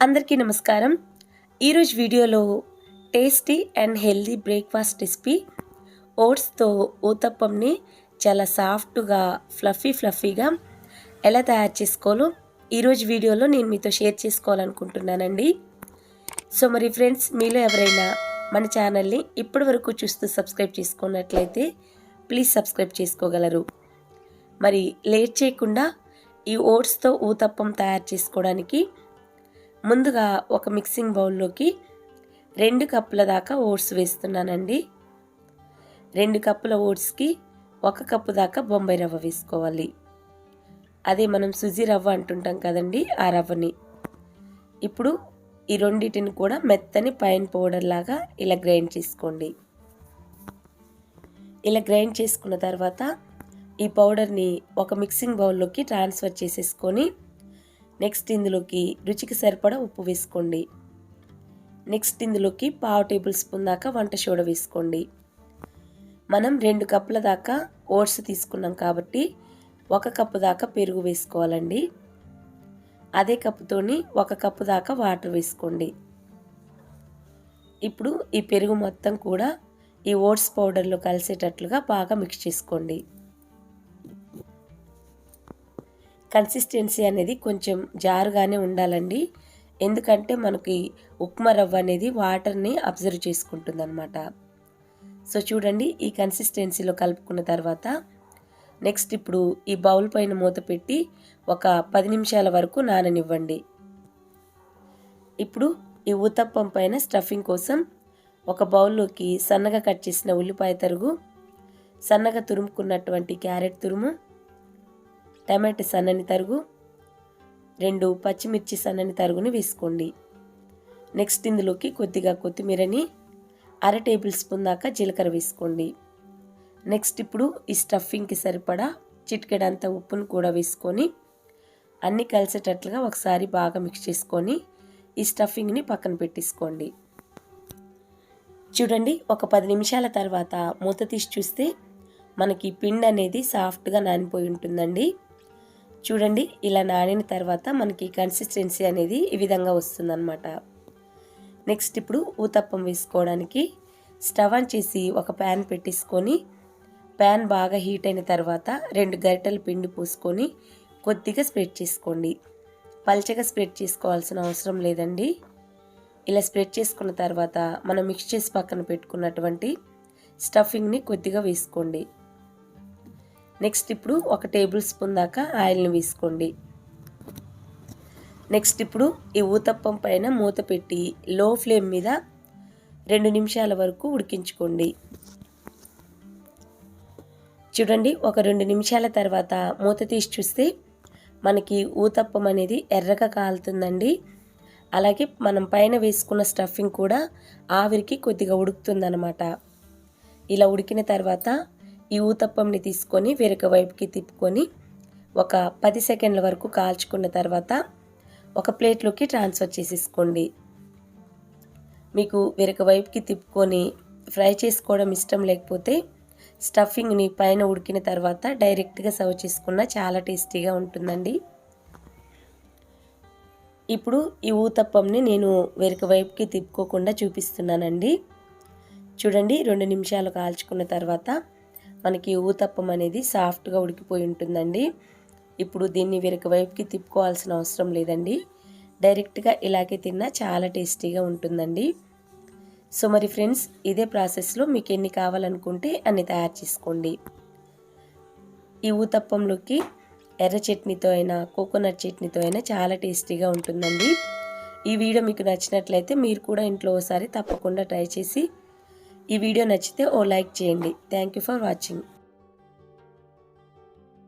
అందరికీ నమస్కారం. ఈరోజు వీడియోలో tasty and healthy breakfast recipe. ఓట్స్తో ఊతప్పంని చాలా సాఫ్ట్గా ఫ్లఫీ ఫ్లఫీగా ఎలా తయారు చేసుకోవాలో ఈరోజు వీడియోలో నేను మీతో షేర్ చేసుకోవాలనుకుంటున్నానండి. సో మరి ఫ్రెండ్స్ మీలో ఎవరైనా మన ఛానల్ని ఇప్పటి వరకు చూస్తూ సబ్స్క్రైబ్ చేసుకున్నట్లయితే ప్లీజ్ సబ్స్క్రైబ్ చేసుకోగలరు. మరి లేట్ చేయకుండా ఈ ఓట్స్తో ఊతప్పం తయారు చేసుకోవడానికి ముందుగా ఒక మిక్సింగ్ బౌల్లోకి రెండు కప్పుల దాకా ఓట్స్ వేస్తున్నానండి. రెండు కప్పుల ఓట్స్కి ఒక కప్పు దాకా బొంబాయి రవ్వ వేసుకోవాలి. అదే మనం సుజీ రవ్వ అంటుంటాం కదండి ఆ రవ్వని. ఇప్పుడు ఈ రెండింటిని కూడా మెత్తని పైన పౌడర్ లాగా ఇలా గ్రైండ్ చేసుకోండి. ఇలా గ్రైండ్ చేసుకున్న తర్వాత ఈ పౌడర్ని ఒక మిక్సింగ్ బౌల్లోకి ట్రాన్స్ఫర్ చేసేసుకొని నెక్స్ట్ ఇందులోకి రుచికి సరిపడా ఉప్పు వేసుకోండి. నెక్స్ట్ ఇందులోకి పావు టేబుల్ స్పూన్ దాకా వంట సోడ వేసుకోండి. మనం రెండు కప్పుల దాకా ఓట్స్ తీసుకున్నాం కాబట్టి ఒక కప్పు దాకా పెరుగు వేసుకోవాలండి. అదే కప్పుతోని ఒక కప్పు దాకా వాటర్ వేసుకోండి. ఇప్పుడు ఈ పెరుగు మొత్తం కూడా ఈ ఓట్స్ పౌడర్లో కలిసేటట్లుగా బాగా మిక్స్ చేసుకోండి. కన్సిస్టెన్సీ అనేది కొంచెం జారుగానే ఉండాలండి. ఎందుకంటే మనకి ఉప్మా రవ్వ అనేది వాటర్ని అబ్జర్వ్ చేసుకుంటుంది అనమాట సో చూడండి ఈ కన్సిస్టెన్సీలో కలుపుకున్న తర్వాత నెక్స్ట్ ఇప్పుడు ఈ బౌల్ పైన మూత పెట్టి ఒక పది నిమిషాల వరకు నాననివ్వండి. ఇప్పుడు ఈ ఉతప్పం పైన స్టఫింగ్ కోసం ఒక బౌల్లోకి సన్నగా కట్ చేసిన ఉల్లిపాయ తరుగు సన్నగా తురుముకున్నటువంటి క్యారెట్ తురుము టమాటో సన్నని తరుగు రెండు పచ్చిమిర్చి సన్నని తరుగుని వేసుకోండి. నెక్స్ట్ ఇందులోకి కొద్దిగా కొత్తిమీరని అర టేబుల్ స్పూన్ దాకా జీలకర్ర వేసుకోండి. నెక్స్ట్ ఇప్పుడు ఈ స్టఫింగ్కి సరిపడా చిటికెడంత ఉప్పును కూడా వేసుకొని అన్నీ కలిసేటట్లుగా ఒకసారి బాగా మిక్స్ చేసుకొని ఈ స్టఫింగ్ని పక్కన పెట్టేసుకోండి. చూడండి ఒక పది నిమిషాల తర్వాత మూత తీసి చూస్తే మనకి పిండి అనేది సాఫ్ట్గా నానిపోయి ఉంటుందండి. చూడండి ఇలా నానిన తర్వాత మనకి కన్సిస్టెన్సీ అనేది ఈ విధంగా వస్తుందన్నమాట. నెక్స్ట్ ఇప్పుడు ఊతప్పం వేసుకోవడానికి స్టవ్ ఆన్ చేసి ఒక ప్యాన్ పెట్టేసుకొని ప్యాన్ బాగా హీట్ అయిన తర్వాత రెండు గరిటెలు పిండి పూసుకొని కొద్దిగా స్ప్రెడ్ చేసుకోండి. పల్చగా స్ప్రెడ్ చేసుకోవాల్సిన అవసరం లేదండి. ఇలా స్ప్రెడ్ చేసుకున్న తర్వాత మనం మిక్స్ చేసి పక్కన పెట్టుకున్నటువంటి స్టఫింగ్ని కొద్దిగా వేసుకోండి. నెక్స్ట్ ఇప్పుడు ఒక టేబుల్ స్పూన్ దాకా ఆయిల్ని వేసుకోండి. నెక్స్ట్ ఇప్పుడు ఈ ఊతప్పం పైన మూత పెట్టి లో ఫ్లేమ్ మీద రెండు నిమిషాల వరకు ఉడికించుకోండి. చూడండి ఒక రెండు నిమిషాల తర్వాత మూత తీసి చూస్తే మనకి ఊతప్పం అనేది ఎర్రగా కాలుతుందండి. అలాగే మనం పైన వేసుకున్న స్టఫింగ్ కూడా ఆవిరికి కొద్దిగా ఉడుకుతుందనమాట ఇలా ఉడికిన తర్వాత ఈ ఊతప్పంని తీసుకొని వేరొక వైపుకి తిప్పుకొని ఒక పది సెకండ్ల వరకు కాల్చుకున్న తర్వాత ఒక ప్లేట్లోకి ట్రాన్స్ఫర్ చేసేసుకోండి. మీకు వేరొక వైపుకి తిప్పుకొని ఫ్రై చేసుకోవడం ఇష్టం లేకపోతే స్టఫింగ్ని పైన ఉడికిన తర్వాత డైరెక్ట్గా సర్వ్ చేసుకున్న చాలా టేస్టీగా ఉంటుందండి. ఇప్పుడు ఈ ఊతప్పంని నేను వేరొక వైపుకి తిప్పుకోకుండా చూపిస్తున్నానండి. చూడండి రెండు నిమిషాలు కాల్చుకున్న తర్వాత మనకి ఊతప్పం అనేది సాఫ్ట్గా ఉడికిపోయి ఉంటుందండి. ఇప్పుడు దీన్ని వేరొక వైపుకి తిప్పుకోవాల్సిన అవసరం లేదండి. డైరెక్ట్గా ఇలాగే తిన్నా చాలా టేస్టీగా ఉంటుందండి. సో మరి ఫ్రెండ్స్ ఇదే ప్రాసెస్లో మీకు ఎన్ని కావాలనుకుంటే అన్ని తయారు చేసుకోండి. ఈ ఊతప్పంలోకి ఎర్ర చట్నీతో అయినా కోకోనట్ చట్నీతో అయినా చాలా టేస్టీగా ఉంటుందండి. ఈ వీడియో మీకు నచ్చినట్లయితే మీరు కూడా ఇంట్లో ఒకసారి తప్పకుండా ట్రై చేసి ఈ వీడియో నచ్చితే ఓ లైక్ చేయండి. Thank you for watching